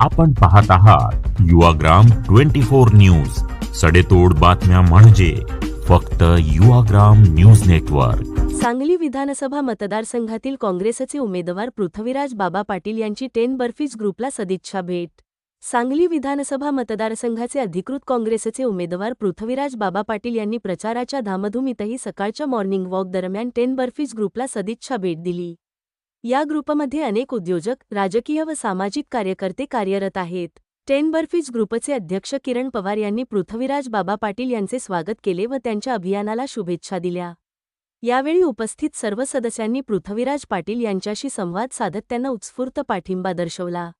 आपण पाहत आहात युवाग्राम ट्वेंटी फोर न्यूज. सडेतोड बातम्या म्हणजे फक्त युवाग्राम न्यूज नेटवर्क. सांगली विधानसभा मतदारसंघातील काँग्रेसचे उमेदवार पृथ्वीराज बाबा पाटील यांची टेन बर्फीज ग्रुपला सदिच्छा भेट. सांगली विधानसभा मतदारसंघाचे अधिकृत काँग्रेसचे उमेदवार पृथ्वीराज बाबा पाटील यांनी प्रचाराच्या धामधुमीतही सकाळच्या मॉर्निंग वॉक दरम्यान टेन बर्फीज ग्रुपला सदिच्छा भेट दिली. या ग्रुपमध्ये अनेक उद्योजक राजकीय व सामाजिक कार्यकर्ते कार्यरत आहेत. टेन बर्फीज ग्रुपचे अध्यक्ष किरण पवार यांनी पृथ्वीराज बाबा पाटील यांचे स्वागत केले व त्यांच्या अभियानाला शुभेच्छा दिल्या. यावेळी उपस्थित सर्व सदस्यांनी पृथ्वीराज पाटील यांच्याशी संवाद साधत त्यांना उत्स्फूर्त पाठिंबा दर्शवला.